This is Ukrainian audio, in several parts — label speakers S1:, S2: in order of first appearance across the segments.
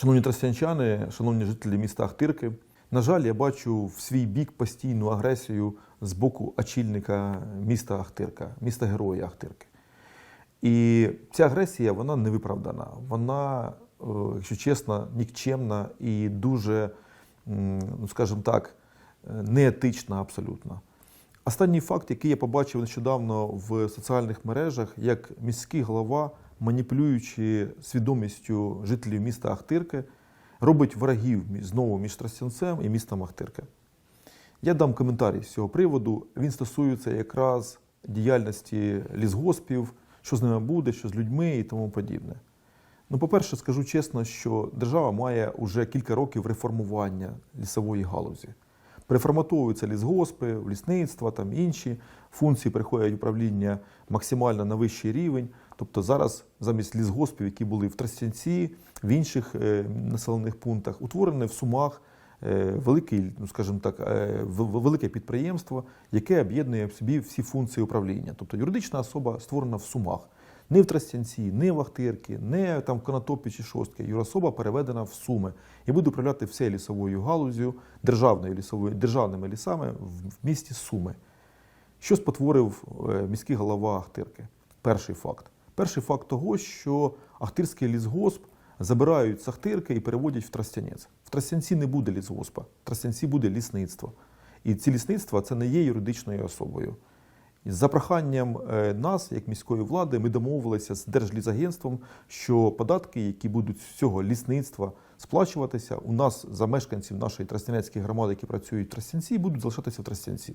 S1: Шановні тростянчани, шановні жителі міста Ахтирки, на жаль, я бачу в свій бік постійну агресію з боку очільника міста Ахтирка, міста Героя Ахтирки. І ця агресія вона не виправдана. Вона, е, якщо чесно, нікчемна і дуже, ну скажімо так, неетична абсолютно. Останній факт, який я побачив нещодавно в соціальних мережах, як міський голова, маніпулюючи свідомістю жителів міста Ахтирки, робить ворогів знову між Тростянцем і містом Ахтирка. Я дам коментарі з цього приводу. Він стосується якраз діяльності лісгоспів, що з ними буде, що з людьми і тому подібне. Ну, по-перше, скажу чесно, що держава має вже кілька років реформування лісової галузі. Переформатовуються лісгоспи, лісництва, там інші функції приходять управління максимально на вищий рівень. Тобто зараз замість лісгоспів, які були в Тростянці, в інших е, населених пунктах, утворене в Сумах е, великий, ну скажімо так, е, велике підприємство, яке об'єднує в собі всі функції управління. Тобто юридична особа створена в Сумах. Не в Тростянці, не в Ахтирці, не там в Конотопі чи Шостки. Юрособа переведена в Суми і буде управляти всією лісовою галузю, державною лісовою, державними лісами в, місті Суми. Що спотворив міський голова Ахтирки? Перший факт. Перший факт того, що Ахтирський лісгосп забирають з Ахтирки і переводять в Тростянець. В Тростянці не буде лісгоспа, в Тростянці буде лісництво. І ці лісництва це не є юридичною особою. За проханням е, нас, як міської влади, ми домовилися з Держлісагентством, що податки, які будуть з цього лісництва сплачуватися, у нас за мешканців нашої Тростянецької громади, які працюють в Тростянці, будуть залишатися в Тростянці.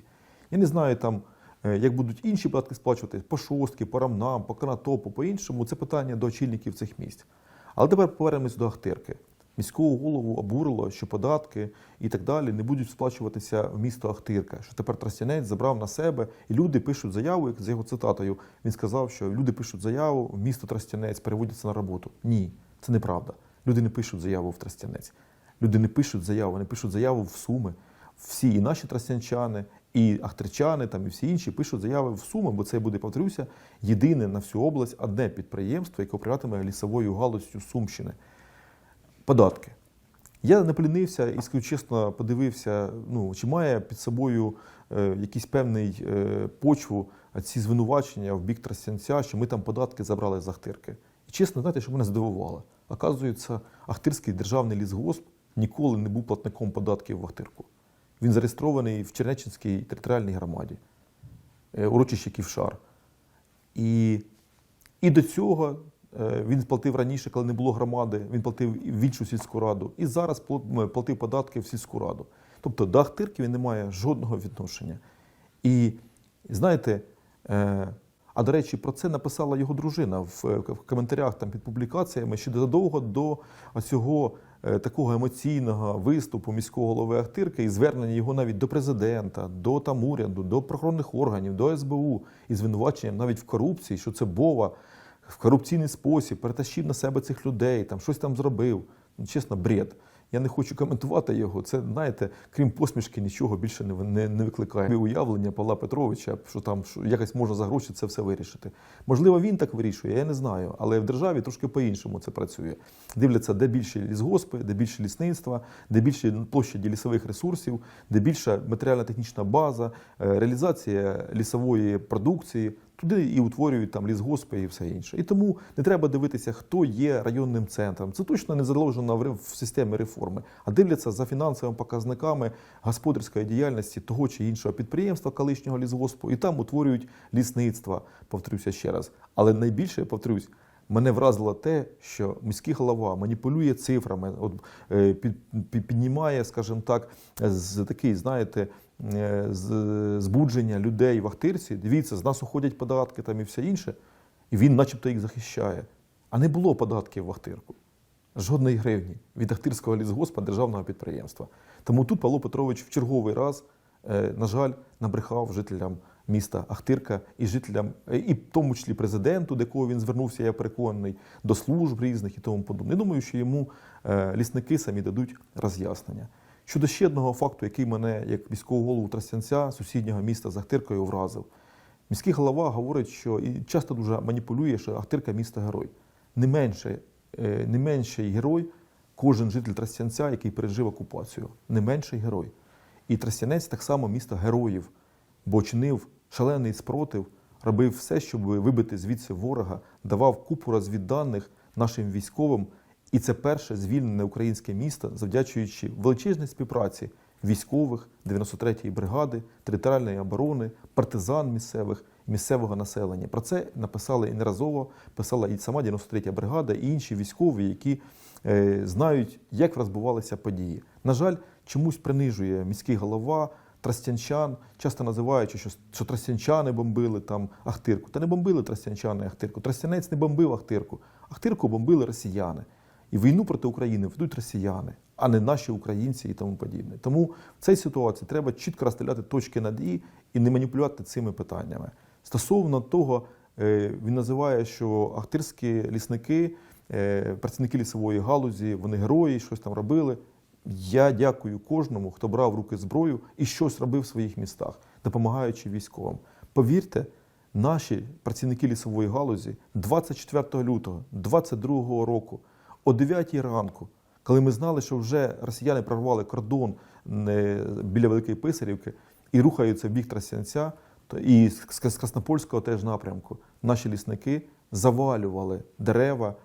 S1: Я не знаю там, як будуть інші податки сплачувати по шостки, по рамнам, по канатопу, по іншому. Це питання до очільників цих місць. Але тепер повернемось до Ахтирки. Міського голову обурило, що податки і так далі не будуть сплачуватися в місто Ахтирка. Що тепер Тростянець забрав на себе, і люди пишуть заяву, як з його цитатою. Він сказав, що люди пишуть заяву в місто Тростянець, переводяться на роботу. Ні, це неправда. Люди не пишуть заяву в Тростянець. Люди не пишуть заяву, вони пишуть заяву в Суми. Всі і наші тростянчани, і ахтирчани, там і всі інші пишуть заяви в Суми, бо це буде, повторюся, єдине на всю область одне підприємство, яке управлятиме лісовою галузю Сумщини. Податки. Я не полінився і, скажу чесно, подивився, ну, чи має під собою е, якийсь певний е, почву ці звинувачення в бік Тростянця, що ми там податки забрали з Ахтирки. І чесно, знаєте, що мене здивувало. Оказується, Ахтирський державний лісгосп ніколи не був платником податків в Ахтирку. Він зареєстрований в Чернеччинській територіальній громаді, е, урочище Ківшар. І, і до цього е, він платив раніше, коли не було громади, він платив в іншу сільську раду. І зараз платив податки в сільську раду. Тобто до Ахтирки він не має жодного відношення. І знаєте, е, а до речі, про це написала його дружина в коментарях там під публікаціями ще задовго до цього такого емоційного виступу міського голови Ахтирки і звернення його навіть до президента, до там уряду, до прохоронних органів, до СБУ і звинуваченням навіть в корупції, що це Бова в корупційний спосіб перетащив на себе цих людей, там щось там зробив. Ну, чесно, бред. Я не хочу коментувати його. Це, знаєте, крім посмішки, нічого більше не, не, не викликає. Уявлення Павла Петровича, що там що якось можна за гроші це все вирішити. Можливо, він так вирішує, я не знаю. Але в державі трошки по-іншому це працює. Дивляться, де більші лісгоспи, де більше лісництва, де більше площаді лісових ресурсів, де більша матеріально-технічна база, е, реалізація лісової продукції. Туди і утворюють там лісгоспи і все інше. І тому не треба дивитися, хто є районним центром. Це точно не заложено в системі реформи, а дивляться за фінансовими показниками господарської діяльності того чи іншого підприємства колишнього лісгоспу, і там утворюють лісництва. Повторюся ще раз. Але найбільше повторюсь. Мене вразило те, що міський голова маніпулює цифрами, от, е, під, під- піднімає, скажімо так, з такий, знаєте, збудження людей в Ахтирці. Дивіться, з нас уходять податки там і все інше. І він, начебто, їх захищає. А не було податків в Ахтирку. Жодної гривні від Ахтирського лісгоспа державного підприємства. Тому тут Павло Петрович в черговий раз, е, на жаль, набрехав жителям міста Ахтирка і жителям, е, і в тому числі президенту, до якого він звернувся, я переконаний, до служб різних і тому подобне. Я думаю, що йому е, лісники самі дадуть роз'яснення. Щодо ще одного факту, який мене, як міського голову Тростянця, сусіднього міста з Ахтиркою, вразив. Міський голова говорить, що і часто дуже маніпулює, що Ахтирка місто герой. Не менше, е, не менший герой кожен житель Тростянця, який пережив окупацію, не менший герой. І Тростянець так само місто героїв, бо чинив шалений спротив, робив все, щоб вибити звідси ворога, давав купу розвідданих нашим військовим. І це перше звільнене українське місто, завдячуючи величезній співпраці військових 93-ї бригади, територіальної оборони, партизан місцевих, місцевого населення. Про це написали і неразово, писала і сама 93-я бригада, і інші військові, які е, знають, як розбувалися події. На жаль, чомусь принижує міський голова. Тростянчан, часто називаючи, що, що тростянчани бомбили там Ахтирку. Та не бомбили тростянчани Ахтирку. Тростянець не бомбив Ахтирку. Ахтирку бомбили росіяни. І війну проти України ведуть росіяни, а не наші українці і тому подібне. Тому в цій ситуації треба чітко розстріляти точки над «і» і не маніпулювати цими питаннями. Стосовно того, е, він називає, що ахтирські лісники, е, працівники лісової галузі, вони герої, щось там робили. Я дякую кожному, хто брав в руки зброю і щось робив в своїх містах, допомагаючи військовим. Повірте, наші працівники лісової галузі 24 лютого 22 року о 9 ранку, коли ми знали, що вже росіяни прорвали кордон е, біля Великої Писарівки і рухаються в бік Трасянця, і з Краснопольського теж напрямку, наші лісники завалювали дерева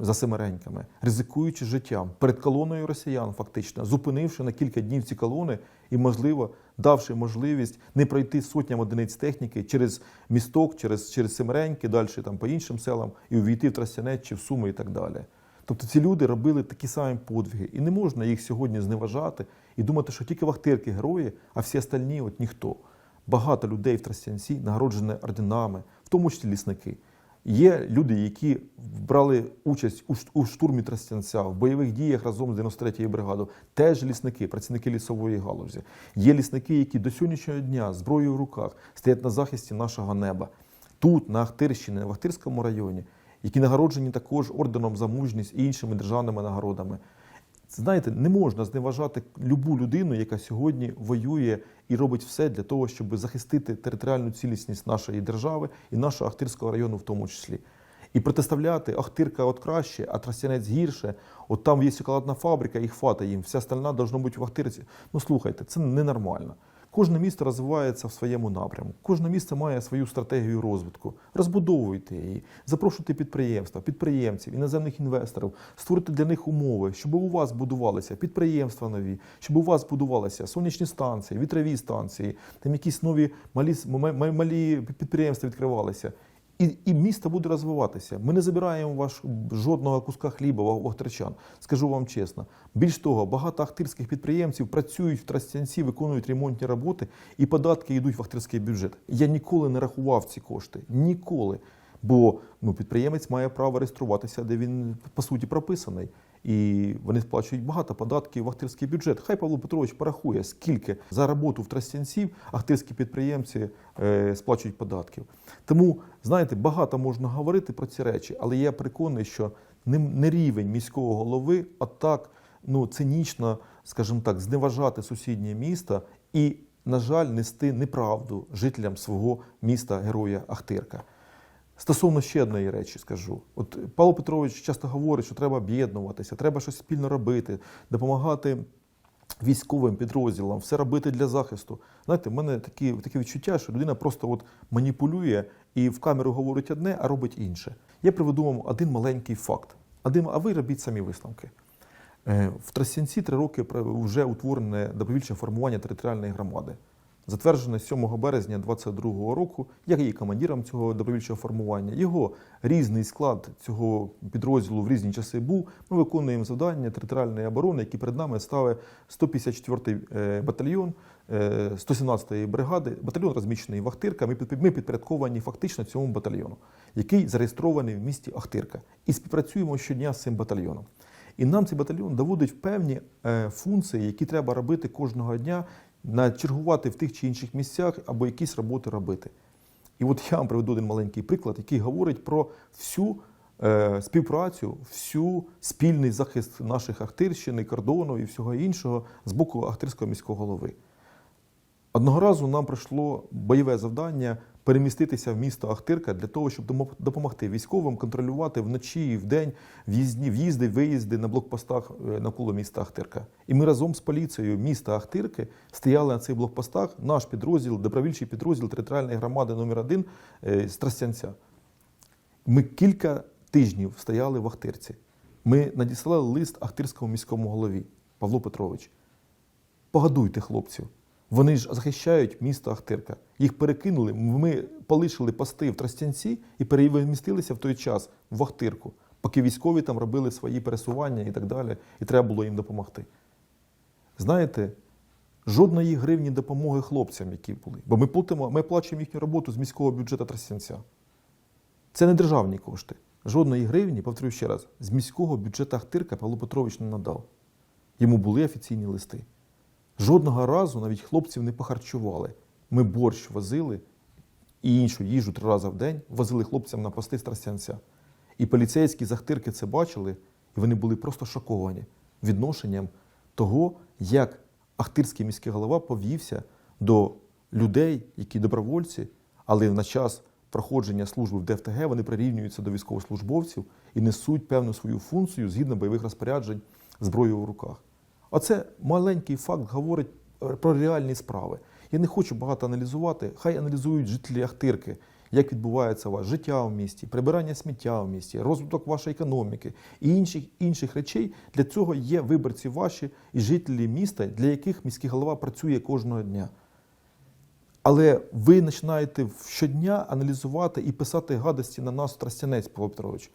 S1: за семереньками, ризикуючи життям перед колоною росіян, фактично, зупинивши на кілька днів ці колони і, можливо, давши можливість не пройти сотням одиниць техніки через місток, через, через Семереньки, далі там по іншим селам і увійти в Тростянець чи в Суми і так далі. Тобто ці люди робили такі самі подвиги, і не можна їх сьогодні зневажати і думати, що тільки вахтирки герої, а всі остальні от ніхто. Багато людей в Тростянці нагороджені орденами, в тому числі лісники. Є люди, які брали участь у штурмі Тростянця, в бойових діях разом з 93-ю бригадою, теж лісники, працівники лісової галузі. Є лісники, які до сьогоднішнього дня зброєю в руках стоять на захисті нашого неба. Тут, на Ахтирщині, в Ахтирському районі, які нагороджені також орденом за мужність і іншими державними нагородами. Знаєте, не можна зневажати любу людину, яка сьогодні воює і робить все для того, щоб захистити територіальну цілісність нашої держави і нашого Ахтирського району в тому числі. І протиставляти Ахтирка от краще, а Тростянець гірше. От там є шоколадна фабрика, їх фата їм, вся остальна должна бути в Ахтирці. Ну слухайте, це ненормально. Кожне місто розвивається в своєму напрямку. Кожне місто має свою стратегію розвитку. Розбудовуйте її, запрошуйте підприємства, підприємців, іноземних інвесторів, створюйте для них умови, щоб у вас будувалися підприємства нові, щоб у вас будувалися сонячні станції, вітрові станції, там якісь нові малі, малі підприємства відкривалися. І, і місто буде розвиватися. Ми не забираємо ваш жодного куска хліба в Охтирчан. Скажу вам чесно. Більш того, багато ахтирських підприємців працюють в Тростянці, виконують ремонтні роботи, і податки йдуть в ахтирський бюджет. Я ніколи не рахував ці кошти. Ніколи. Бо ну, підприємець має право реєструватися, де він по суті прописаний. І вони сплачують багато податків в ахтирський бюджет. Хай Павло Петрович порахує, скільки за роботу в Тростянці ахтирські підприємці е, сплачують податків. Тому, знаєте, багато можна говорити про ці речі, але я переконаний, що не рівень міського голови, а так ну, цинічно, скажімо так, зневажати сусіднє місто і, на жаль, нести неправду жителям свого міста Героя Ахтирка. Стосовно ще одної речі скажу. От Павло Петрович часто говорить, що треба об'єднуватися, треба щось спільно робити, допомагати військовим підрозділам, все робити для захисту. Знаєте, в мене такі, таке відчуття, що людина просто от маніпулює і в камеру говорить одне, а робить інше. Я приведу вам один маленький факт. Один, а ви робіть самі висновки. Е, В Тростянці три роки вже утворене добровільче формування територіальної громади. Затверджене 7 березня 2022 року, я є командиром цього добровільчого формування. Його різний склад цього підрозділу в різні часи був. Ми виконуємо завдання територіальної оборони, які перед нами ставить 154-й е, батальйон е, 117-ї бригади. Батальйон розміщений в Ахтирка. Ми під- ми підпорядковані фактично цьому батальйону, який зареєстрований в місті Ахтирка. І співпрацюємо щодня з цим батальйоном. І нам цей батальйон доводить певні е, функції, які треба робити кожного дня, чергувати в тих чи інших місцях або якісь роботи робити. І от я вам приведу один маленький приклад, який говорить про всю е, співпрацю, всю спільний захист наших Ахтирщини, кордону і всього іншого з боку Ахтирського міського голови. Одного разу нам прийшло бойове завдання переміститися в місто Ахтирка для того, щоб допомогти військовим контролювати вночі і вдень в'їзді, в'їзди, виїзди на блокпостах е, навколо міста Ахтирка. І ми разом з поліцією міста Ахтирки стояли на цих блокпостах. Наш підрозділ, добровільчий підрозділ територіальної громади номер 1 з Тростянця. Ми кілька тижнів стояли в Ахтирці. Ми надіслали лист Ахтирському міському голові Павлу Петрович. Погодуйте хлопців. Вони ж захищають місто Ахтирка. Їх перекинули. Ми полишили пости в Тростянці і перемістилися в той час в Ахтирку, поки військові там робили свої пересування і так далі, і треба було їм допомогти. Знаєте, жодної гривні допомоги хлопцям, які були. Бо ми платимо, ми плачемо їхню роботу з міського бюджету Тростянця. Це не державні кошти. Жодної гривні, повторюю ще раз, з міського бюджету Ахтирка Павло Петрович не надав. Йому були офіційні листи. Жодного разу навіть хлопців не похарчували. Ми борщ возили і іншу їжу три рази в день возили хлопцям на пости з І поліцейські з Ахтирки це бачили, і вони були просто шоковані відношенням того, як Ахтирський міський голова повівся до людей, які добровольці, але на час проходження служби в ДФТГ вони прирівнюються до військовослужбовців і несуть певну свою функцію згідно бойових розпоряджень зброєю в руках. Оце маленький факт говорить е, про реальні справи. Я не хочу багато аналізувати. Хай аналізують жителі Ахтирки, як відбувається вас життя в місті, прибирання сміття в місті, розвиток вашої економіки і інших інших речей. Для цього є виборці ваші і жителі міста, для яких міський голова працює кожного дня. Але ви починаєте щодня аналізувати і писати гадості на нас, Тростянець, Павло Петрович.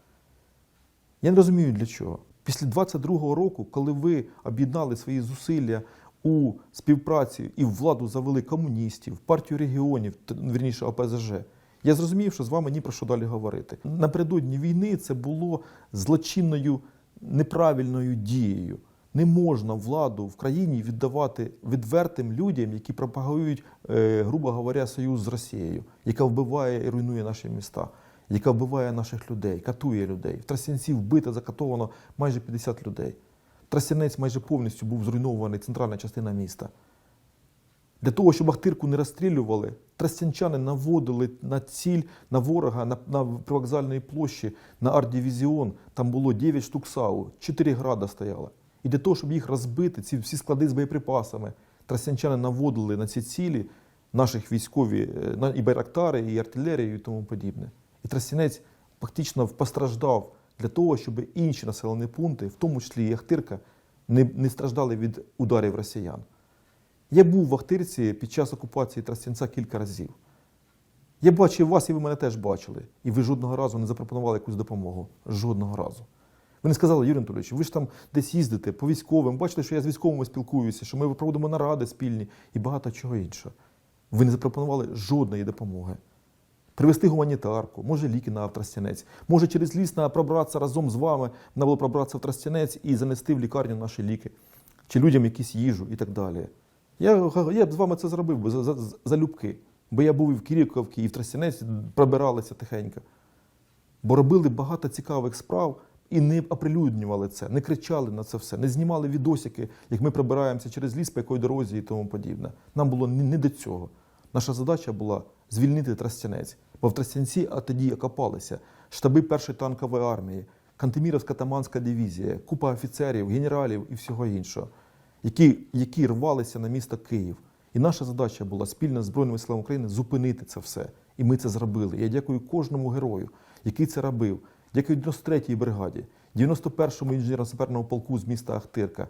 S1: Я не розумію для чого. Після 22-го року, коли ви об'єднали свої зусилля у співпраці і в владу завели комуністів, партію регіонів, вірніше ОПЗЖ, я зрозумів, що з вами ні про що далі говорити. Напередодні війни це було злочинною неправильною дією. Не можна владу в країні віддавати відвертим людям, які пропагують, е, грубо говоря, союз з Росією, яка вбиває і руйнує наші міста, яка вбиває наших людей, катує людей. В Тростянці вбито, закатовано майже 50 людей. Тростянець майже повністю був зруйнований центральна частина міста. Для того, щоб Ахтирку не розстрілювали, тростянчани наводили на ціль на ворога на, на привокзальній площі на арт-дивізіон. Там було 9 штук САУ, 4 града стояло. І для того, щоб їх розбити, ці всі склади з боєприпасами, тростянчани наводили на ці цілі наших військові е, і байрактари, і артилерію, і тому подібне. І Тростянець фактично постраждав для того, щоб інші населені пункти, в тому числі і Ахтирка, не, не страждали від ударів росіян. Я був в Ахтирці під час окупації Тростянця кілька разів. Я бачив вас, і ви мене теж бачили. І ви жодного разу не запропонували якусь допомогу. Жодного разу. Ви не сказали, Юрій Анатолійович, ви ж там десь їздите по військовим, бачите, що я з військовими спілкуюся, що ми проводимо наради спільні і багато чого іншого. Ви не запропонували жодної допомоги. Привезти гуманітарку, може ліки на Тростянець, може через ліс на пробратися разом з вами, на було пробратися в Тростянець і занести в лікарню наші ліки, чи людям якісь їжу і так далі. Я, я б з вами це зробив би за, за, залюбки, бо я був і в Кирівковці, і в Тростянець пробиралися тихенько. Бо робили багато цікавих справ і не оприлюднювали це, не кричали на це все, не знімали відосики, як ми пробираємося через ліс, по якій дорозі і тому подібне. Нам було не до цього. Наша задача була звільнити Тростянець, бо в Тростянці а тоді окопалися штаби першої танкової армії, Кантеміровська Таманська дивізія, купа офіцерів, генералів і всього іншого, які, які рвалися на місто Київ. І наша задача була спільно з Збройними силами України зупинити це все. І ми це зробили. Я дякую кожному герою, який це робив. Дякую 93-й бригаді, 91-му інженерно-саперному полку з міста Ахтирка,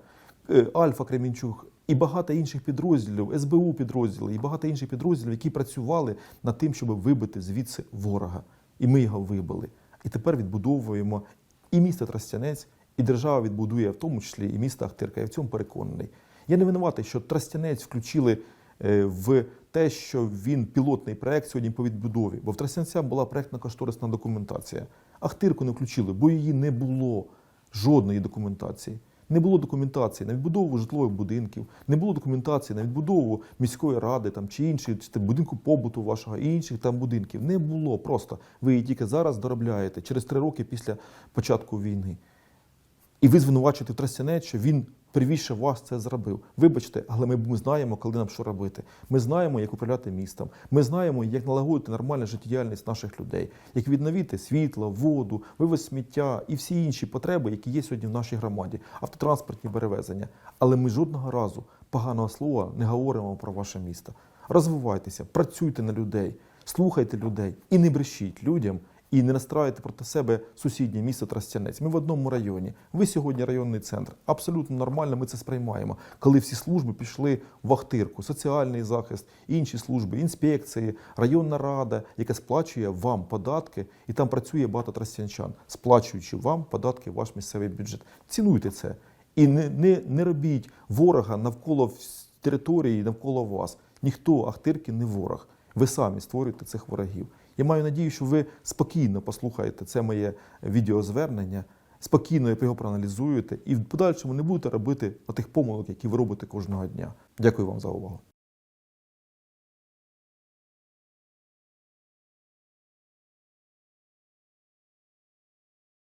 S1: Альфа Кремінчук і багато інших підрозділів, СБУ підрозділи і багато інших підрозділів, які працювали над тим, щоб вибити звідси ворога. І ми його вибили. І тепер відбудовуємо і місто Тростянець, і держава відбудує в тому числі і місто Ахтирка. Я в цьому переконаний. Я не винуватий, що Тростянець включили е, в те, що він пілотний проект сьогодні по відбудові. Бо в Тростянця була проектно-кошторисна документація. Ахтирку не включили, бо її не було жодної документації. Не було документації на відбудову житлових будинків, не було документації на відбудову міської ради там, чи іншої, чи там, будинку побуту вашого і інших там будинків. Не було просто. Ви її тільки зараз доробляєте через три роки після початку війни. І ви звинувачуєте Трастянець, що він первіше вас це зробив. Вибачте, але ми, знаємо, коли нам що робити. Ми знаємо, як управляти містом. Ми знаємо, як налагодити нормальну життєдіяльність наших людей, як відновити світло, воду, вивез сміття і всі інші потреби, які є сьогодні в нашій громаді, автотранспортні перевезення. Але ми жодного разу поганого слова не говоримо про ваше місто. Розвивайтеся, працюйте на людей, слухайте людей і не брешіть людям. І не настраюйте проти себе сусіднє місто Тростянець. Ми в одному районі. Ви сьогодні районний центр. Абсолютно нормально ми це сприймаємо. Коли всі служби пішли в Ахтирку, соціальний захист, інші служби, інспекції, районна рада, яка сплачує вам податки, і там працює багато тростянчан, сплачуючи вам податки в ваш місцевий бюджет. Цінуйте це і не, не, не робіть ворога навколо території, навколо вас. Ніхто Ахтирки не ворог. Ви самі створюєте цих ворогів. Я маю надію, що ви спокійно послухаєте це моє відеозвернення, спокійно його проаналізуєте і в подальшому не будете робити отих помилок, які ви робите кожного дня. Дякую вам за увагу.